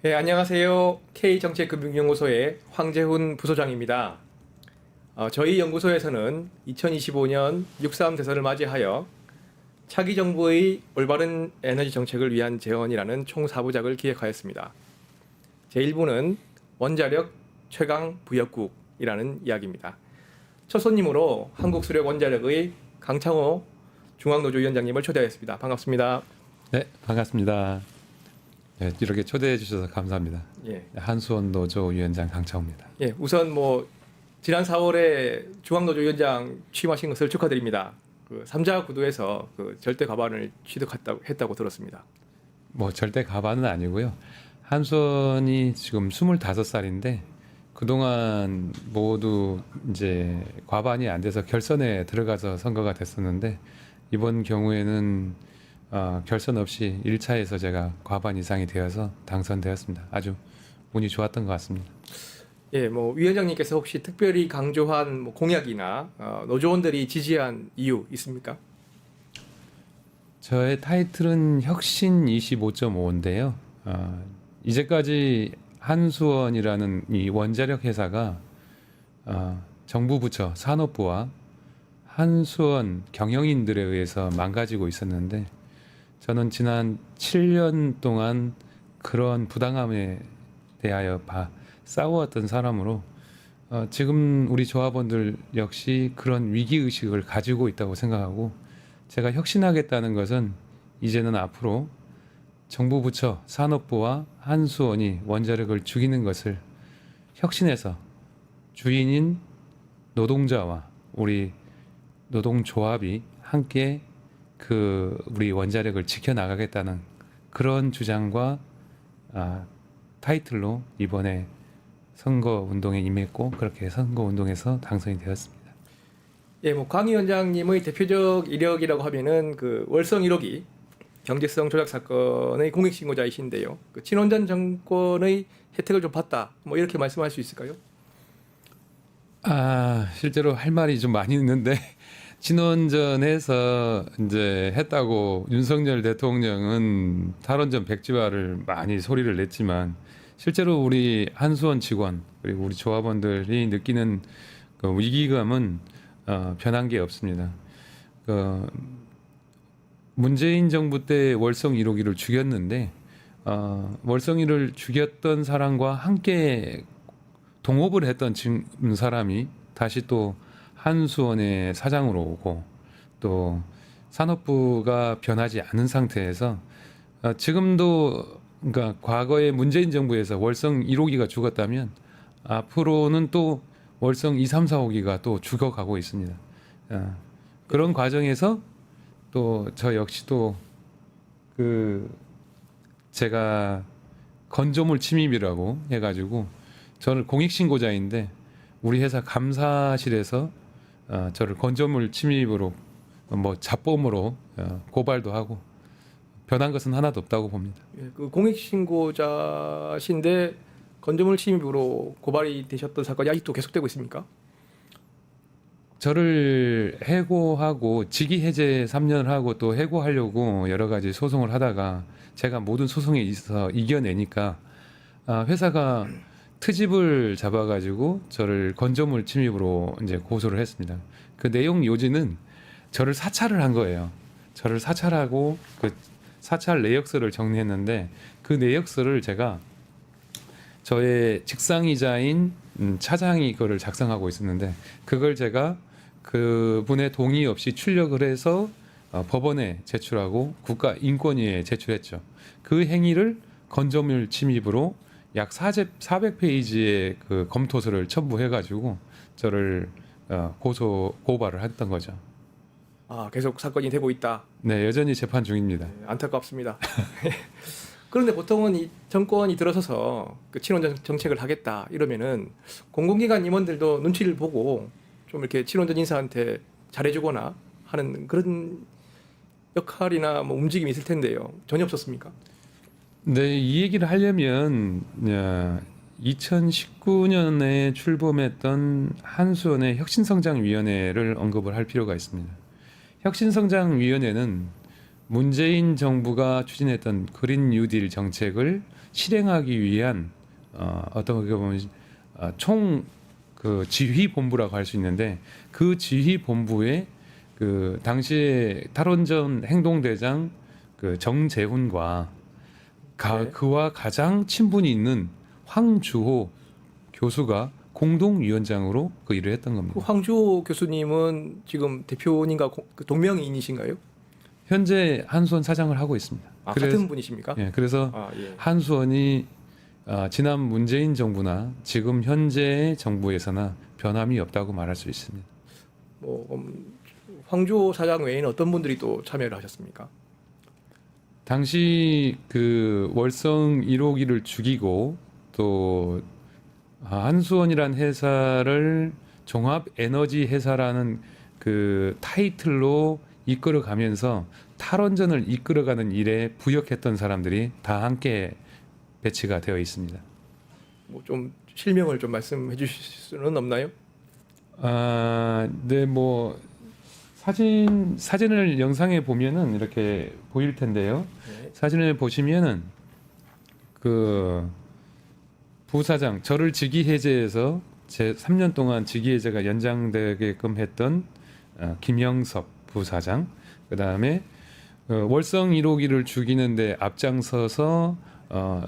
네, 안녕하세요. K정책금융연구소의 황재훈 부소장입니다. 어, 저희 연구소에서는 2025년 6.3 대선을 맞이하여 차기 정부의 올바른 에너지 정책을 위한 재원이라는 총 4부작을 기획하였습니다. 제1부는 원자력 최강 부역국이라는 이야기입니다. 첫 손님으로 한국수력 원자력의 강창호 중앙노조위원장님을 초대하였습니다. 반갑습니다. 네, 반갑습니다. 네, 이렇게 초대해 주셔서 감사합니다. 예. 한수원 노조 위원장 강창호입니다. 예, 우선 뭐 지난 4월에 중앙노조 위원장 취임하신 것을 축하드립니다. 그 삼자 구도에서 그 절대 가반을 취득했다고 했다고 들었습니다. 뭐 절대 가반은 아니고요. 한수원이 지금 25살인데 그동안 모두 이제 과반이 안 돼서 결선에 들어가서 선거가 됐었는데 이번 경우에는 어, 결선 없이 1차에서 제가 과반 이상이 되어서 당선되었습니다. 아주 운이 좋았던 것 같습니다. 예, 뭐 위원장님께서 혹시 특별히 강조한 뭐 공약이나 어, 노조원들이 지지한 이유 있습니까? 저의 타이틀은 혁신 25.5인데요. 어, 이제까지 한수원이라는 이 원자력 회사가 어, 정부 부처 산업부와 한수원 경영인들에 의해서 망가지고 있었는데 저는 지난 7년 동안 그런 부당함에 대하여 봐, 싸워왔던 사람으로 어, 지금 우리 조합원들 역시 그런 위기 의식을 가지고 있다고 생각하고 제가 혁신하겠다는 것은 이제는 앞으로 정부 부처 산업부와 한수원이 원자력을 죽이는 것을 혁신해서 주인인 노동자와 우리 노동조합이 함께 그 우리 원자력을 지켜나가겠다는 그런 주장과 아, 타이틀로 이번에 선거 운동에 임했고 그렇게 선거 운동에서 당선이 되었습니다. 예, 뭐강 위원장님의 대표적 이력이라고 하면은 그 월성 1호기 경제성 조작 사건의 공익 신고자이신데요. 그 친원전 정권의 혜택을 좀 봤다. 뭐 이렇게 말씀할 수 있을까요? 아 실제로 할 말이 좀 많이 있는데 친원전에서 이제 했다고 윤석열 대통령은 탈원전 백지화를 많이 소리를 냈지만 실제로 우리 한수원 직원 그리고 우리 조합원들이 느끼는 그 위기감은 어, 변한 게 없습니다. 그 문재인 정부 때 월성 1호기를 죽였는데 어, 월성 1을 죽였던 사람과 함께 동업을 했던 진- 사람이 다시 또 한수원의 사장으로 오고 또 산업부가 변하지 않은 상태에서 어, 지금도 그러니까 과거에 문재인 정부에서 월성 1호기가 죽었다면 앞으로는 또 월성 2, 3, 4호기가 또 죽어가고 있습니다. 어, 그런 과정에서 또 저 역시도 그 제가 건조물 침입이라고 해가지고 저는 공익신고자인데 우리 회사 감사실에서 어, 저를 건조물 침입으로 뭐 자범으로 어, 고발도 하고 변한 것은 하나도 없다고 봅니다. 예, 그 공익 신고자신데 건조물 침입으로 고발이 되셨던 사건이 아직도 계속되고 있습니까? 저를 해고하고 직위 해제 3년을 하고 또 해고하려고 여러 가지 소송을 하다가 제가 모든 소송에 있어 이겨내니까 아, 회사가 트집을 잡아가지고 저를 건조물 침입으로 이제 고소를 했습니다. 그 내용 요지는 저를 사찰을 한 거예요. 저를 사찰하고 그 사찰 내역서를 정리했는데 그 내역서를 제가 저의 직상이자인 음, 차장이 그거를 작성하고 있었는데 그걸 제가 그분의 동의 없이 출력을 해서 어, 법원에 제출하고 국가인권위에 제출했죠. 그 행위를 건조물 침입으로 약 400페이지의 그 검토서를 첨부해가지고 저를 어, 고소 고발을 했던 거죠. 아, 계속 사건이 되고 있다. 네, 여전히 재판 중입니다. 네, 안타깝습니다. 그런데 보통은 이 정권이 들어서서 그 친원전 정책을 하겠다 이러면은 공공기관 임원들도 눈치를 보고 좀 이렇게 친원전 인사한테 잘해주거나 하는 그런 역할이나 뭐 움직임이 있을 텐데요. 전혀 없었습니까? 네, 이 얘기를 하려면 2019년에 출범했던 한수원의 혁신성장위원회를 언급을 할 필요가 있습니다. 혁신성장위원회는 문재인 정부가 추진했던 그린 뉴딜 정책을 실행하기 위한 어, 어떤 게 보면 어, 총그 지휘 본부라고 할 수 있는데 그 지휘 본부에 그 당시에 탈원전 행동대장 그 정재훈과 가, 네. 그와 가장 친분이 있는 황주호 교수가 공동위원장으로 그 일을 했던 그 겁니다. 황주호 교수님은 지금 대표님과 고- 그 동명이인이신가요? 현재 한수원 사장을 하고 있습니다. 아, 그래서- 같은 분이십니까? 예, 그래서 아, 예. 한수원이 아, 지난 문재인 정부나 지금 현재 정부에서나 변함이 없다고 말할 수 있습니다. 뭐 음, 황주호 사장 외에는 어떤 분들이 또 참여를 하셨습니까? 당시 그 월성 1호기를 죽이고 또 아, 한수원이란 회사를 종합 에너지 회사라는 그 타이틀로 이끌어 가면서 탈원전을 이끌어 가는 일에 부역했던 사람들이 다 함께 배치가 되어 있습니다. 뭐 좀 실명을 좀 말씀해 주실 수는 없나요? 아, 네, 뭐 사진 사진을 영상에 보면은 이렇게 보일 텐데요. 네. 사진을 보시면은 그 부사장 저를 직위 해제해서 제 3년 동안 직위 해제가 연장되게끔 했던 어, 김영섭 부사장 그다음에 어, 월성 1호기를 죽이는데 앞장서서 어,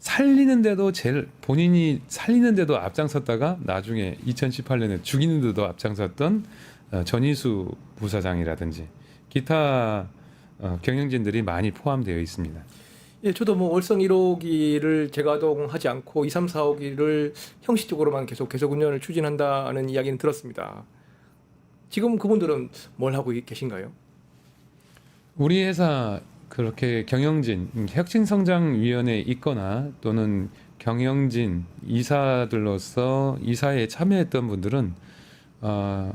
살리는데도 제일 본인이 살리는데도 앞장섰다가 나중에 2018년에 죽이는데도 앞장섰던 어, 전희수 부사장이라든지 기타 어, 경영진들이 많이 포함되어 있습니다. 예, 저도 뭐 월성 1호기를 재가동하지 않고 2, 3, 4호기를 형식적으로만 계속 계속 운전을 추진한다는 이야기는 들었습니다. 지금 그분들은 뭘 하고 계신가요? 우리 회사 그렇게 경영진 혁신성장위원회에 있거나 또는 경영진 이사들로서 이사에 참여했던 분들은 어,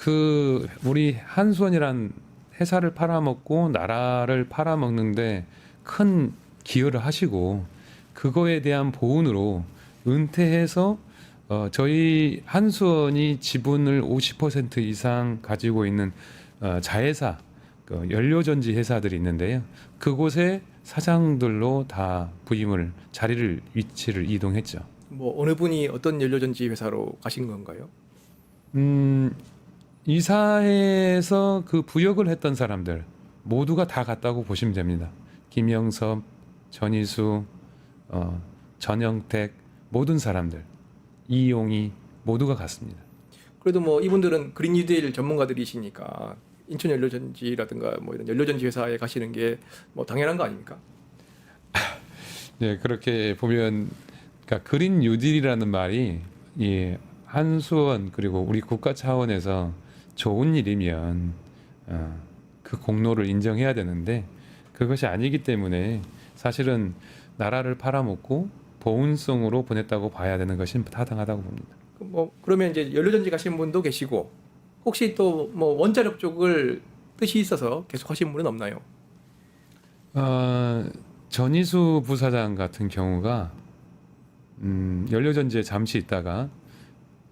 그 우리 한수원이란 회사를 팔아먹고 나라를 팔아먹는데 큰 기여를 하시고 그거에 대한 보훈으로 은퇴해서 어, 저희 한수원이 지분을 50% 이상 가지고 있는 어, 자회사 그 연료전지 회사들이 있는데요. 그곳에 사장들로 다 부임을 자리를 위치를 이동했죠. 뭐 어느 분이 어떤 연료전지 회사로 가신 건가요? 음, 이 사회에서 그 부역을 했던 사람들 모두가 다 갔다고 보시면 됩니다. 김영섭, 전희수, 어, 전영택 모든 사람들 이용이 모두가 갔습니다. 그래도 뭐 이분들은 그린 뉴딜 전문가들이시니까 인천 연료전지라든가 뭐 이런 연료전지 회사에 가시는 게 뭐 당연한 거 아닙니까? 네, 그렇게 보면 그러니까 그린 뉴딜이라는 말이 이 한수원 그리고 우리 국가 차원에서 좋은 일이면 어, 그 공로를 인정해야 되는데 그것이 아니기 때문에 사실은 나라를 팔아먹고 보훈성으로 보냈다고 봐야 되는 것이 타당하다고 봅니다. 그뭐 그러면 이제 연료전지 가신 분도 계시고 혹시 또 뭐 원자력 쪽을 뜻이 있어서 계속 하신 분은 없나요? 어, 전희수 부사장 같은 경우가 음, 연료전지에 잠시 있다가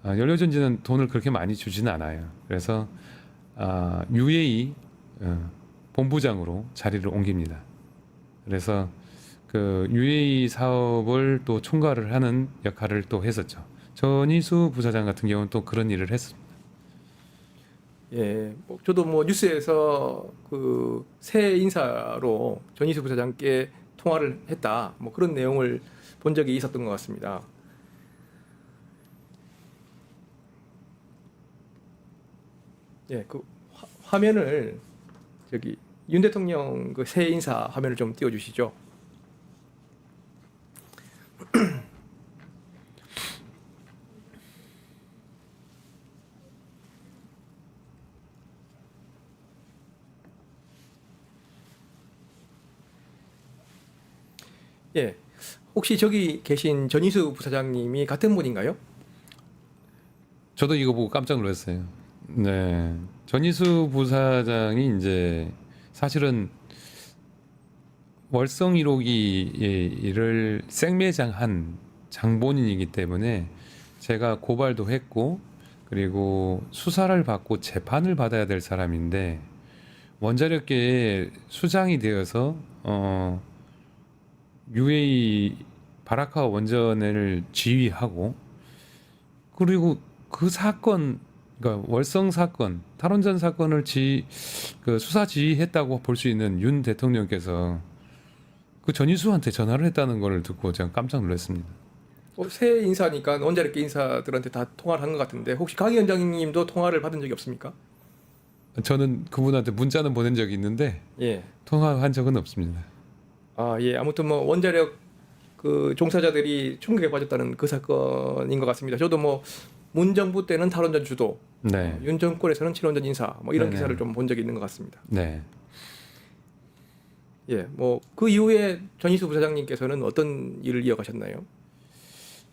아, 연료전지는 돈을 그렇게 많이 주지는 않아요. 그래서 아, UAE 어, 본부장으로 자리를 옮깁니다. 그래서 그 UAE 사업을 또 총괄을 하는 역할을 또 했었죠. 전희수 부사장 같은 경우는 또 그런 일을 했습니다. 예, 뭐 저도 뭐 뉴스에서 그 새 인사로 전희수 부사장께 통화를 했다, 뭐 그런 내용을 본 적이 있었던 것 같습니다. 예, 그 화, 화면을 저기 윤 대통령 그 새 인사 화면을 좀 띄워 주시죠. 예, 혹시 저기 계신 전희수 부사장님이 같은 분인가요? 저도 이거 보고 깜짝 놀랐어요. 네. 전희수 부사장이 이제 사실은 월성 1호기의 일을 생매장한 장본인이기 때문에 제가 고발도 했고 그리고 수사를 받고 재판을 받아야 될 사람인데 원자력계의 수장이 되어서 어 UAE 바라카 원전을 지휘하고 그리고 그 사건 그러니까 월성 사건 탈원전 사건을 지 그 수사 지휘했다고 볼 수 있는 윤 대통령께서 그 전희수한테 전화를 했다는 걸 듣고 제가 깜짝 놀랐습니다. 어, 새 인사니까 원자력계 인사들한테 다 통화를 한 것 같은데 혹시 강 위원장님도 통화를 받은 적이 없습니까? 저는 그분한테 문자는 보낸 적이 있는데 예. 통화한 적은 없습니다. 아, 예. 아무튼 뭐 원자력 그 종사자들이 충격에 빠졌다는 그 사건인 것 같습니다. 저도 뭐 문 정부 때는 탈원전 주도, 네, 윤 정권에서는 친원전 인사, 뭐 이런 네네. 기사를 좀 본 적이 있는 것 같습니다. 네. 예, 뭐 그 이후에 전희수 부사장님께서는 어떤 일을 이어가셨나요?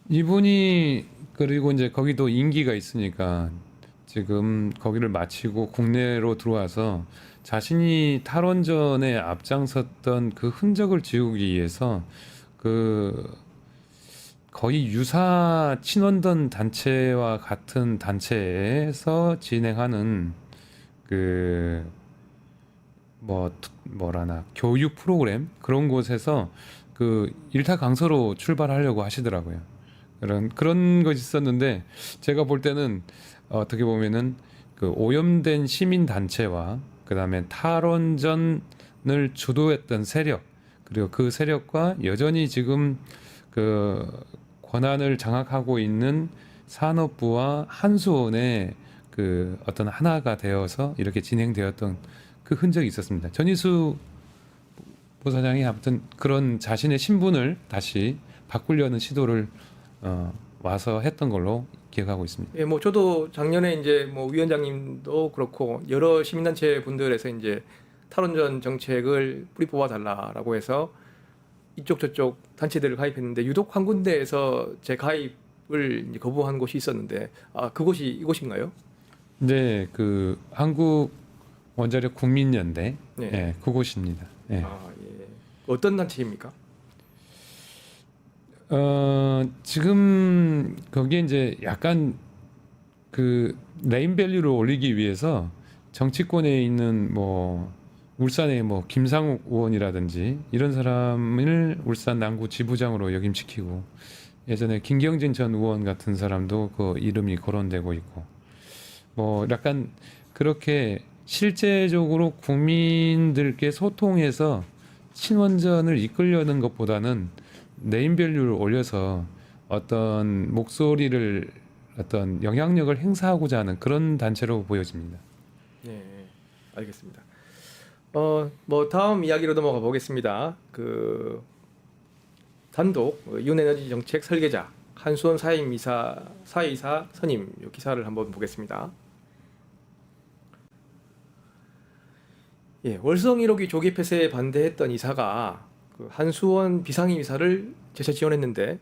이분이 그리고 이제 거기도 임기가 있으니까 지금 거기를 마치고 국내로 들어와서 자신이 탈원전에 앞장섰던 그 흔적을 지우기 위해서 그 거의 유사 친원전 단체와 같은 단체에서 진행하는 그 뭐 뭐라나 교육 프로그램 그런 곳에서 그 일타 강서로 출발하려고 하시더라고요. 그런 그런 것이 있었는데 제가 볼 때는 어떻게 보면은 그 오염된 시민 단체와 그다음에 탈원전을 주도했던 세력 그리고 그 세력과 여전히 지금 그 권한을 장악하고 있는 산업부와 한수원의 그 어떤 하나가 되어서 이렇게 진행되었던 그 흔적이 있었습니다. 전희수 부사장이 아무튼 그런 자신의 신분을 다시 바꾸려는 시도를 어, 와서 했던 걸로 기억하고 있습니다. 예, 뭐 저도 작년에 이제 뭐 위원장님도 그렇고 여러 시민단체 분들에서 이제 탈원전 정책을 뿌리 뽑아 달라라고 해서 이쪽 저쪽 단체들을 가입했는데 유독 한 군데에서 제 가입을 거부한 곳이 있었는데 아 그곳이 이곳인가요? 네, 그 한국 원자력 국민연대, 네. 예, 그곳입니다. 예. 아 예. 어떤 단체입니까? 어, 지금 거기에 이제 약간 그 레인밸류를 올리기 위해서 정치권에 있는 뭐 울산의 뭐 김상욱 의원이라든지 이런 사람을 울산 남구 지부장으로 역임시키고 예전에 김경진 전 의원 같은 사람도 그 이름이 거론되고 있고 뭐 약간 그렇게 실제적으로 국민들께 소통해서 친원전을 이끌려는 것보다는 네임밸류를 올려서 어떤 목소리를 어떤 영향력을 행사하고자 하는 그런 단체로 보여집니다. 네, 알겠습니다. 어, 뭐 다음 이야기로 넘어가 보겠습니다. 그 단독 어, 윤에너지 정책 설계자 한수원 사임이사 사이사 선임 이 기사를 한번 보겠습니다. 예, 월성 1호기 조기 폐쇄에 반대했던 이사가 그 한수원 비상임 이사를 재차 지원했는데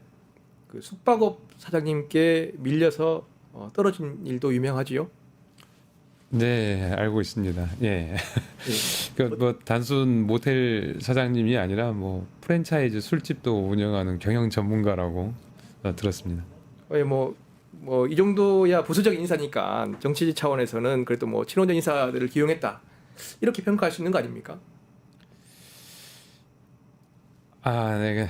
그 숙박업 사장님께 밀려서 어, 떨어진 일도 유명하지요. 네, 알고 있습니다. 예. 예. 그뭐 단순 모텔 사장님이 아니라 뭐 프랜차이즈 술집도 운영하는 경영 전문가라고 어, 들었습니다. 예, 뭐, 뭐, 이 정도야 부수적 인사니까 정치 차원에서는 그래도 뭐, 친원전 인사들을 기용했다. 이렇게 평가할 수 있는 거 아닙니까? 아, 네.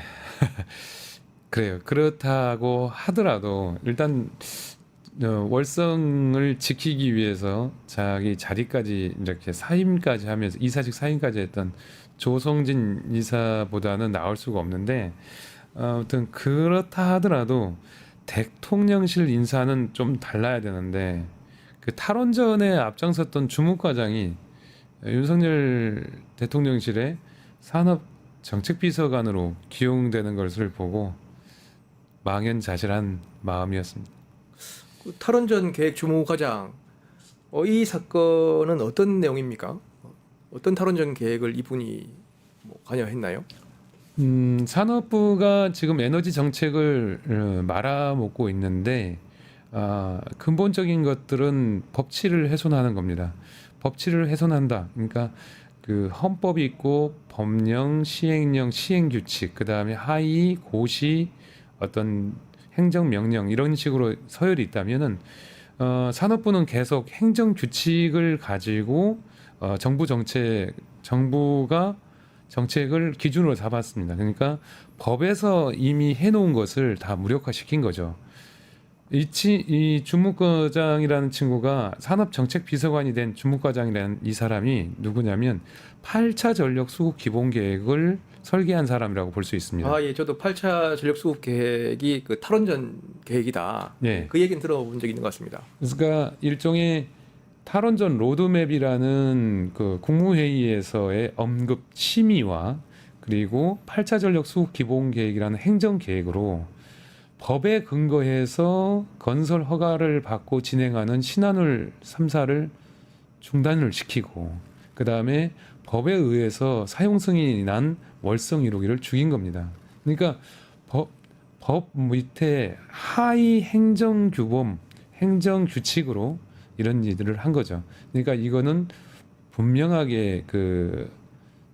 그래요. 그렇다고 하더라도 일단 어, 월성을 지키기 위해서 자기 자리까지 이렇게 사임까지 하면서 이사직 사임까지 했던 조성진 이사보다는 나을 수가 없는데 아무튼 그렇다 하더라도 대통령실 인사는 좀 달라야 되는데 그 탈원전에 앞장섰던 주무과장이 윤석열 대통령실의 산업 정책비서관으로 기용되는 것을 보고 망연자실한 마음이었습니다. 그 탈원전 계획 주무과장, 어, 이 사건은 어떤 내용입니까? 어떤 탈원전 계획을 이분이 뭐 관여했나요? 음, 산업부가 지금 에너지 정책을 어, 말아먹고 있는데 아, 근본적인 것들은 법치를 훼손하는 겁니다. 법치를 훼손한다. 그러니까 그 헌법이 있고 법령, 시행령, 시행규칙, 그 다음에 하위, 고시, 어떤 행정명령 이런 식으로 서열이 있다면은 어, 산업부는 계속 행정 규칙을 가지고 어, 정부 정책, 정부가 정책을 기준으로 잡았습니다. 그러니까 법에서 이미 해놓은 것을 다 무력화시킨 거죠. 이, 치, 이 주무과장이라는 친구가 산업정책비서관이 된 주무과장이라는 이 사람이 누구냐면 8차 전력 수급 기본 계획을 설계한 사람이라고 볼 수 있습니다. 아, 예, 저도 8차 전력 수급 계획이 그 탈원전 계획이다. 네. 그 얘기는 들어본 적이 있는 것 같습니다. 그러니까 일종의 탈원전 로드맵이라는 그 국무회의에서의 언급 심의와 그리고 8차 전력 수급 기본 계획이라는 행정 계획으로 법에 근거해서 건설 허가를 받고 진행하는 신한울 3사를 중단을 시키고 그 다음에 법에 의해서 사용 승인이 난 월성 1호기를 죽인 겁니다. 그러니까 법, 법 밑에 하위 행정 규범, 행정 규칙으로 이런 일들을 한 거죠. 그러니까 이거는 분명하게 그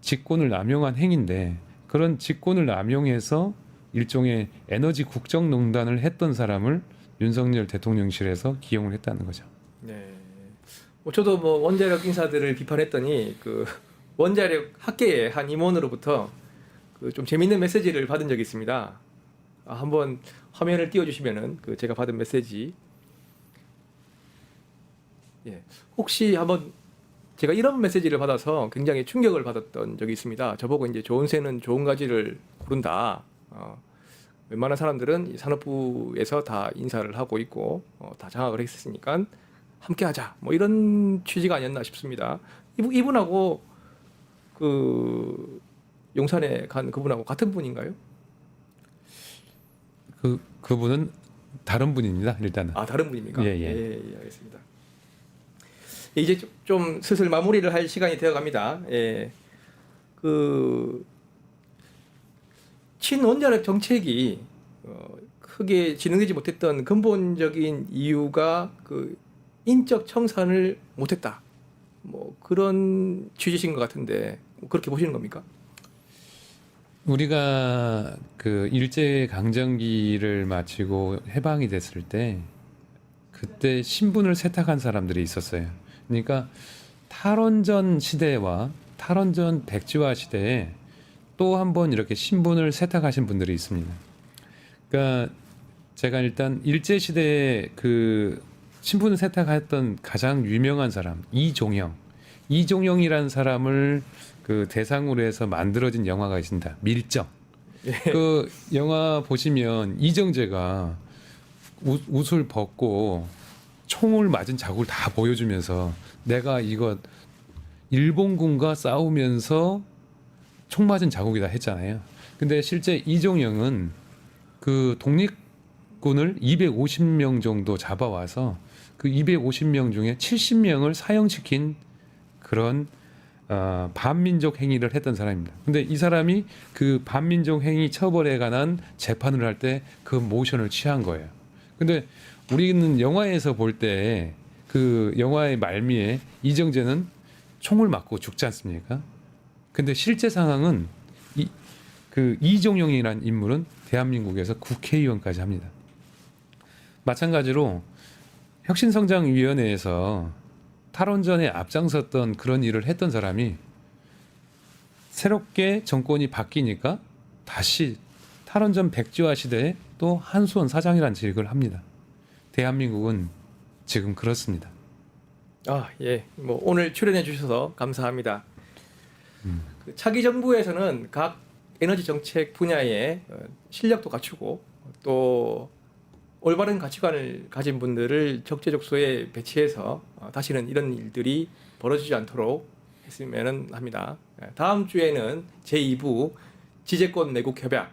직권을 남용한 행위인데 그런 직권을 남용해서 일종의 에너지 국정농단을 했던 사람을 윤석열 대통령실에서 기용을 했다는 거죠. 네. 뭐 저도 뭐 원자력 인사들을 비판했더니 그 원자력 학계의 한 임원으로부터 그 좀 재밌는 메시지를 받은 적이 있습니다. 아, 한번 화면을 띄워주시면은 그 제가 받은 메시지. 예. 혹시 한번 제가 이런 메시지를 받아서 굉장히 충격을 받았던 적이 있습니다. 저보고 이제 좋은 새는 좋은 가지를 고른다. 어, 웬만한 사람들은 이 산업부에서 다 인사를 하고 있고 어, 다 장악을 했으니까 함께하자. 뭐 이런 취지가 아니었나 싶습니다. 이분, 이분하고 그 용산에 간 그분하고 같은 분인가요? 그 그분은 다른 분입니다. 일단은. 아 다른 분입니까? 예, 예. 예, 알겠습니다. 예, 이제 좀, 좀 슬슬 마무리를 할 시간이 되어갑니다. 예, 그 친원자력 정책이 어, 크게 진행되지 못했던 근본적인 이유가 그 인적 청산을 못했다. 뭐 그런 취지신 것 같은데 그렇게 보시는 겁니까? 우리가 그 일제 강점기를 마치고 해방이 됐을 때 그때 신분을 세탁한 사람들이 있었어요. 그러니까 탈원전 시대와 탈원전 백지화 시대에 또 한 번 이렇게 신분을 세탁하신 분들이 있습니다. 그러니까 제가 일단 일제 시대에 그 신분을 세탁했던 가장 유명한 사람 이종영, 이종영이라는 사람을 그 대상으로 해서 만들어진 영화가 있습니다. 밀정. 그 영화 보시면 이정재가 옷, 옷을 벗고 총을 맞은 자국을 다 보여주면서 내가 이거 일본군과 싸우면서 총 맞은 자국이다 했잖아요. 근데 실제 이종영은 그 독립군을 250명 정도 잡아와서 그 250명 중에 70명을 사형시킨 그런 어, 반민족 행위를 했던 사람입니다. 근데 이 사람이 그 반민족 행위 처벌에 관한 재판을 할 때 그 모션을 취한 거예요. 근데 우리는 영화에서 볼 때 그 영화의 말미에 이정재는 총을 맞고 죽지 않습니까? 근데 실제 상황은 이, 그 이종용이라는 인물은 대한민국에서 국회의원까지 합니다. 마찬가지로 혁신성장위원회에서 탈원전에 앞장섰던 그런 일을 했던 사람이 새롭게 정권이 바뀌니까 다시 탈원전 백지화 시대에 또 한수원 사장이라는 직을 합니다. 대한민국은 지금 그렇습니다. 아, 예. 뭐 오늘 출연해 주셔서 감사합니다. 그 차기 정부에서는 각 에너지 정책 분야에 어, 실력도 갖추고 또 올바른 가치관을 가진 분들을 적재적 소에 배치해서 어, 다시는 이런 일들이 벌어지지 않도록 했으면 합니다. 예, 다음 주에는 제2부 지재권 내국 협약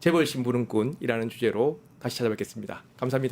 재벌 심부름꾼이라는 주제로 다시 찾아뵙겠습니다. 감사합니다.